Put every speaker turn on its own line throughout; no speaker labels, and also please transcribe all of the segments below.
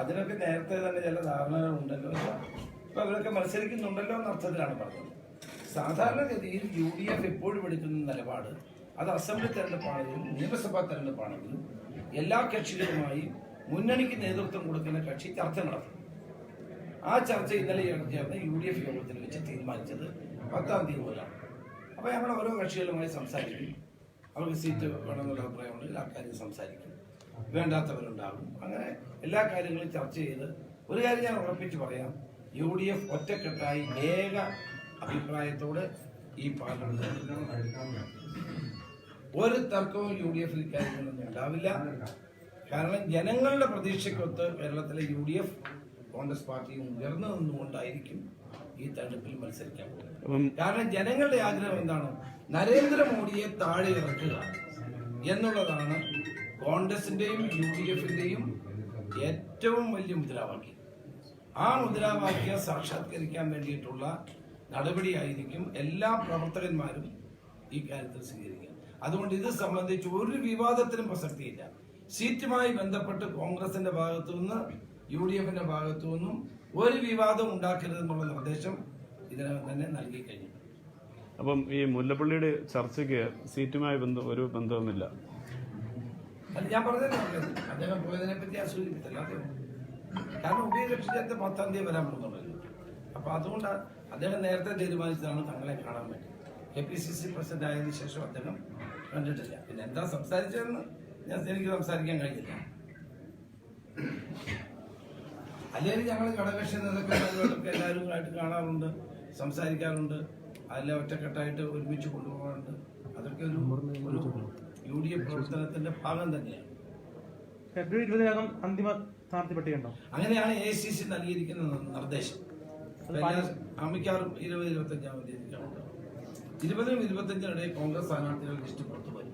അതിനൊക്കെ നേരത്തെ തന്നെ ചില ധാരണകൾ ഉണ്ടല്ലോ. ഇപ്പൊ അവരൊക്കെ മത്സരിക്കുന്നുണ്ടല്ലോ എന്ന അർത്ഥത്തിലാണ് പറഞ്ഞത്. സാധാരണഗതിയിൽ യു ഡി എഫ് എപ്പോഴും എടുക്കുന്ന നിലപാട് അത് അസംബ്ലി തെരഞ്ഞെടുപ്പാണെങ്കിലും നിയമസഭാ തെരഞ്ഞെടുപ്പാണെങ്കിലും എല്ലാ കക്ഷികളുമായി മുന്നണിക്ക് നേതൃത്വം കൊടുക്കുന്ന കക്ഷി ചർച്ച നടത്തും. ആ ചർച്ച ഇന്നലെ ചേർന്ന് യു ഡി എഫ് യോഗത്തിൽ വെച്ച് തീരുമാനിച്ചത് പത്താം തീയതി മുതലാണ്. അപ്പോൾ ഞങ്ങൾ ഓരോ കക്ഷികളുമായി സംസാരിക്കും. അവർക്ക് സീറ്റ് വേണമെന്നുള്ള അഭിപ്രായമുണ്ടെങ്കിൽ ആ കാര്യം സംസാരിക്കും. വേണ്ടാത്തവരുണ്ടാകും. അങ്ങനെ എല്ലാ കാര്യങ്ങളും ചർച്ച ചെയ്ത് ഒരു കാര്യം ഞാൻ ഉറപ്പിച്ച് പറയാം. യു ഡി എഫ് ഒറ്റക്കെട്ടായി ഏക അഭിപ്രായത്തോടെ ഈ പാർലമെന്റ് ഒരു തർക്കവും യു ഡി എഫിൽ കാര്യങ്ങളൊന്നും ഉണ്ടാവില്ല. കാരണം ജനങ്ങളുടെ പ്രതീക്ഷയ്ക്കൊത്ത് കേരളത്തിലെ യു ഡി എഫ് കോൺഗ്രസ് പാർട്ടിയും ഉയർന്നു നിന്നുകൊണ്ടായിരിക്കും ഈ തെരഞ്ഞെടുപ്പിൽ മത്സരിക്കാൻ പോകുന്നത്. കാരണം ജനങ്ങളുടെ ആഗ്രഹം എന്താണ് നരേന്ദ്രമോദിയെ താഴെ ഇറക്കുക. എന്നുള്ളതാണ് കോൺഗ്രസിന്റെയും യു ഡി എഫിന്റെയും ഏറ്റവും വലിയ മുദ്രാവാക്യം. ആ മുദ്രാവാക്യം സാക്ഷാത്കരിക്കാൻ വേണ്ടിയിട്ടുള്ള നടപടിയായിരിക്കും എല്ലാ പ്രവർത്തകന്മാരും ഈ കാര്യത്തിൽ സ്വീകരിക്കുക. അതുകൊണ്ട് ഇത് സംബന്ധിച്ച് ഒരു വിവാദത്തിനും പ്രസക്തിയില്ല. സീറ്റുമായി ബന്ധപ്പെട്ട് കോൺഗ്രസിന്റെ ഭാഗത്തു നിന്ന് യു ഡി എഫിന്റെ ഭാഗത്തു നിന്നും ഒരു വിവാദം ഉണ്ടാക്കരുതെന്നുള്ള നിർദ്ദേശം ഇതിനകം തന്നെ നൽകി കഴിഞ്ഞു.
അപ്പം ഈ മുല്ലപ്പള്ളിയുടെ ചർച്ചയ്ക്ക് സീറ്റുമായി ബന്ധം ഒരു ബന്ധവുമില്ല.
ഞാൻ പറഞ്ഞല്ലോ. അദ്ദേഹം പോയതിനെ പറ്റി അദ്ദേഹം കാരണം ചർച്ച പത്താം തീയതി വരാൻ പോകുന്നുള്ളൂ അപ്പൊ അതുകൊണ്ട് അദ്ദേഹം നേരത്തെ തീരുമാനിച്ചതാണ് തങ്ങളെ കാണാൻ വേണ്ടി. K P C C president ആയതിനു ശേഷം അദ്ദേഹം കണ്ടിട്ടില്ല. പിന്നെ എന്താ സംസാരിച്ചതെന്ന് ഞാൻ എനിക്ക് സംസാരിക്കാൻ കഴിഞ്ഞില്ല. അല്ലെങ്കിൽ ഞങ്ങൾ ഘടകക്ഷി നേതാക്കളൊക്കെ എല്ലാവരും ആയിട്ട് കാണാറുണ്ട് സംസാരിക്കാറുണ്ട്. അതിലെ ഒറ്റക്കെട്ടായിട്ട് ഒരുമിച്ച് കൊണ്ടുപോകാറുണ്ട് അതൊക്കെ ഒരു യു ഡി എഫ് പ്രവർത്തനത്തിന്റെ ഭാഗം തന്നെയാണ്.
ഫെബ്രുവരി ഇരുപതിനകം അന്തിമ സ്ഥാനാർത്ഥി പട്ടിക ഉണ്ടോ
അങ്ങനെയാണ് എ സി സി നൽകിയിരിക്കുന്ന നിർദ്ദേശം. അമിക്കാറും ഇരുപത് ഇരുപത്തഞ്ചാം തീയതിക്കാണ് ഇരുപതിനും ഇരുപത്തഞ്ചിനിടയിൽ കോൺഗ്രസ് സ്ഥാനാർത്ഥികൾ ലിസ്റ്റ് പുറത്തു വരും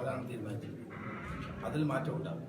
അതാണ് തീരുമാനിച്ചിരിക്കുന്നത് അതിൽ മാറ്റം ഉണ്ടാവും